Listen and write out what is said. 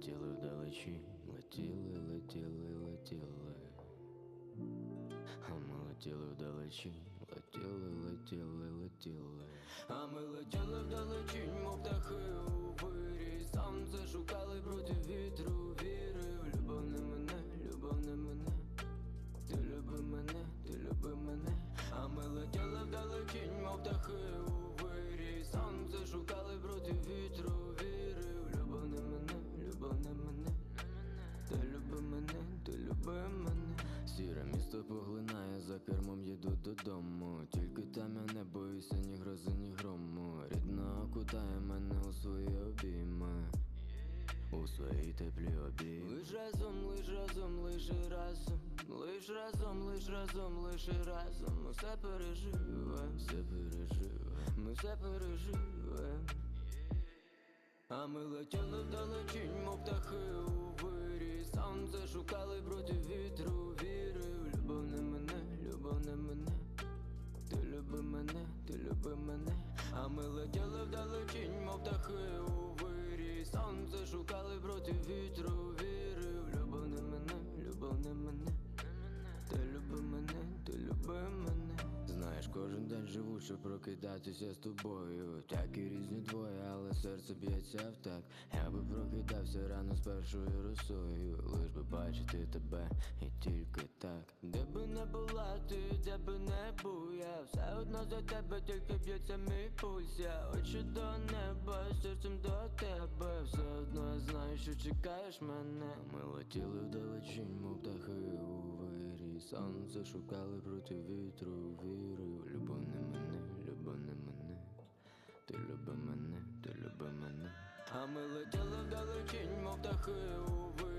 летіли вдалечі, летіли, летіли, летіли. А ми летіли вдалечі, летіли, летіли, летіли. А ми летіли вдалечінь, мов птахи у вирі. Сонце шукали проти вітру, віри. Любов не мене, любов не мене. Ти люби мене, ти люби мене. А ми летіли вдалечінь, мов птахи місто поглинає, за кермом їду додому. Тільки там я не боюся ні грози, ні грому. Рідна окутає мене у свої обійми. У своїй теплі обійми. Лиш разом, лиш разом, лише разом. Лиш разом, лиш разом, лише разом. Ми все переживем, все переживем Ми все переживем а ми летіли вдалечінь, мов птахи у вирі. Сонце ти мене А ми летіли вдалечінь, мов птахи у вирі Сонце шукали проти вітру, віри Любов не мене, любов не мене ти люби мене, ти люби мене. Знаєш, кожен день живу, щоб прокидатися з тобою. Так і різні двоє, але серце б'ється в так. Я би прокидався рано з першою росою. Лиш би бачити тебе і тільки так. Де би не була ти, де би не Все одно за тебе тільки б'ється мій пульс Я очі до неба, серцем до тебе. Все одно я знаю, що чекаєш мене. Ми летіли вдалечінь, мов птахи у вирі. Сонце шукали проти вітру, віру. Любов не мене, любов не мене. Ти люби мене, ти люби мене. А ми летіли вдалечінь, мов птахи у вирі.